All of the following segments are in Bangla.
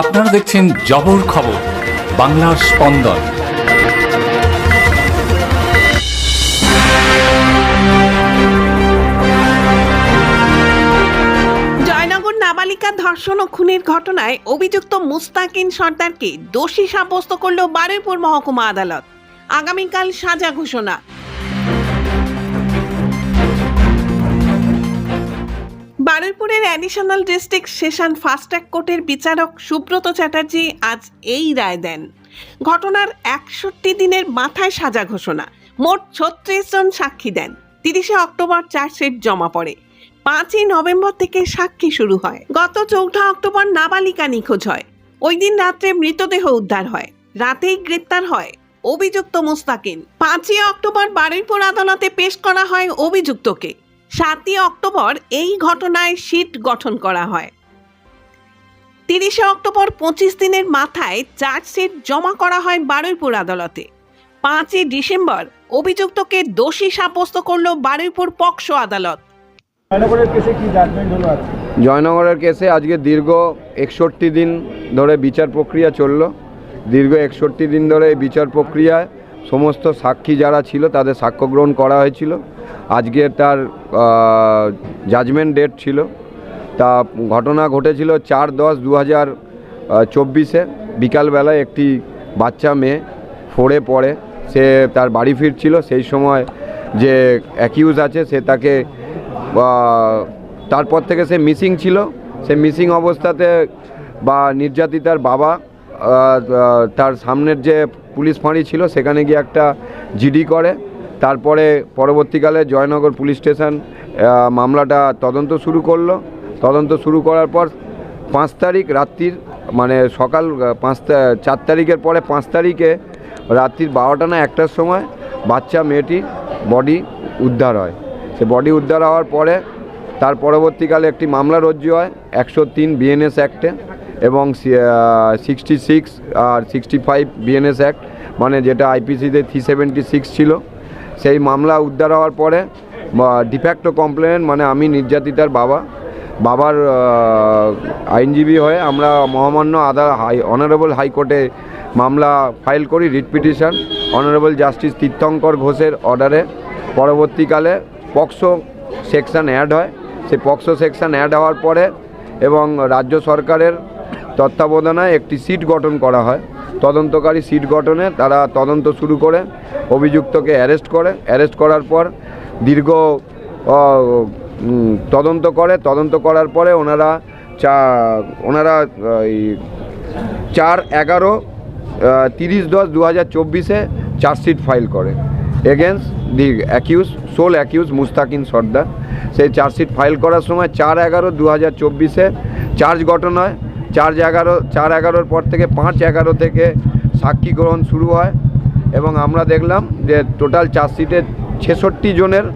আপনারা দেখছেন জবর খবর, বাংলার স্পন্দন। জয়নগর নাবালিকা ধর্ষণ ও খুনের ঘটনায় অভিযুক্ত মুস্তাকিন সর্দারকে দোষী সাব্যস্ত করল বারুইপুর মহকুমা আদালত। আগামীকাল সাজা ঘোষণা। বারুইপুরের additional district session fast track কোর্টের বিচারক সুব্রত চ্যাটার্জি আজ এই রায় দেন। ঘটনার একষট্টি দিনের মাথায় সাজা ঘোষণা। মোট ছত্রিশ জন সাক্ষী দেন। তিরিশে অক্টোবর চার্জশিট জমা পড়ে। পাঁচই নভেম্বর থেকে সাক্ষী শুরু হয়। গত চৌঠা অক্টোবর নাবালিকা নিখোঁজ হয়। ওই দিন রাত্রে মৃতদেহ উদ্ধার হয়। রাতেই গ্রেপ্তার হয় অভিযুক্ত মুস্তাকিন। পাঁচই অক্টোবর বারুইপুর আদালতে পেশ করা হয় অভিযুক্তকে। সাতই অক্টোবর এই ঘটনায় সিট গঠন করা হয়। তিরিশে অক্টোবর পঁচিশ দিনের মাথায় চার্জশিট জমা করা হয় বারুইপুর আদালতে। পাঁচই ডিসেম্বর অভিযুক্তকে দোষী সাব্যস্ত করল বারুইপুর পক্সো আদালত। জয়নগরের কেসে আজকে? জয়নগরের কেসে আজকে দীর্ঘ একষট্টি দিন ধরে বিচার প্রক্রিয়া চলল। দীর্ঘ একষট্টি দিন ধরে এই বিচার প্রক্রিয়ায় সমস্ত সাক্ষী যারা ছিল তাদের সাক্ষ্য গ্রহণ করা হয়েছিল। আজকে তার জাজমেন্ট ডেট ছিল। তা ঘটনা ঘটেছিল চার দশ দু হাজার চব্বিশে। বিকালবেলায় একটি বাচ্চা মেয়ে ফোরে পড়ে। সে তার বাড়ি ফিরছিল। সেই সময় যে অ্যাকিউজ আছে, সে তাকে তারপর থেকে সে মিসিং ছিল। সে মিসিং অবস্থাতে বা নির্যাতিতার বাবা তার সামনের যে পুলিশ ফাঁড়ি ছিল, সেখানে গিয়ে একটা জিডি করে। তারপরে পরবর্তীকালে জয়নগর পুলিশ স্টেশন মামলাটা তদন্ত শুরু করল। তদন্ত শুরু করার পর পাঁচ তারিখ রাত্রির মানে সকাল পাঁচ চার তারিখের পরে পাঁচ তারিখে রাত্রির বারোটা না একটার সময় বাচ্চা মেয়েটি বডি উদ্ধার হয়। সে বডি উদ্ধার হওয়ার পরে তার পরবর্তীকালে একটি মামলা রজ্জু হয়, একশো তিন বিএনএস অ্যাক্টে এবং সিক্সটি সিক্স আর সিক্সটি ফাইভ বিএনএস অ্যাক্ট মানে যেটা আইপিসিতে থ্রি সেভেন্টি সিক্স ছিল। সেই মামলা উদ্ধার হওয়ার পরে ডিফ্যাক্টো কমপ্লেন মানে আমি নির্যাতিতার বাবা। বাবার আইনজীবী হয়ে আমরা মহামান্য আদার হাই অনারেবল হাইকোর্টে মামলা ফাইল করি writ petition honourable justice Tirthankar ঘোষের অর্ডারে পরবর্তীকালে পক্সো সেকশন অ্যাড হয়। সেই পক্সো সেকশন অ্যাড হওয়ার পরে এবং রাজ্য সরকারের তত্ত্বাবধানায় একটি সিট গঠন করা হয়। তদন্তকারী সিট গঠনে তারা তদন্ত শুরু করে, অভিযুক্তকে অ্যারেস্ট করে। অ্যারেস্ট করার পর দীর্ঘ তদন্ত করে। তদন্ত করার পরে ওনারা চা, ওনারা চার এগারো তিরিশ দশ দু হাজার চব্বিশে চার্জশিট ফাইল করে। Against the accuse, sole accuse Mustakin Sardar. সেই চার্জশিট ফাইল করার সময় চার এগারো দু হাজার চব্বিশে চার্জ গঠন হয়। চার্জ এগারো, চার এগারোর পর থেকে পাঁচ এগারো থেকে সাক্ষী গ্রহণ শুরু হয় এবং আমরা দেখলাম যে টোটাল চার্জশিটে ছেষট্টি জনের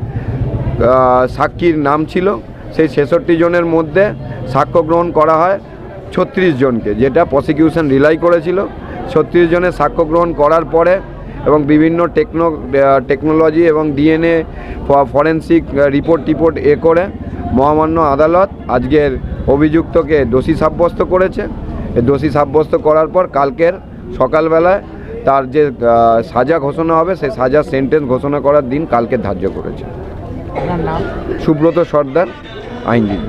সাক্ষীর নাম ছিল। সেই ছেষট্টি জনের মধ্যে সাক্ষ্য গ্রহণ করা হয় ছত্রিশ জনকে, যেটা প্রসিকিউশন রিলাই করেছিল। ছত্রিশ জনের সাক্ষ্য গ্রহণ করার পরে এবং বিভিন্ন টেকনো টেকনোলজি এবং ডিএনএ ফরেন্সিক রিপোর্ট টিপোর্ট এ করে মহামান্য আদালত আজকের অভিযুক্তকে দোষী সাব্যস্ত করেছে। দোষী সাব্যস্ত করার পর কালকের সকালবেলায় তার যে সাজা ঘোষণা হবে সেই সাজা সেন্টেন্স ঘোষণা করার দিন কালকে ধার্য করেছে। সুব্রত সর্দার আইনজীবী।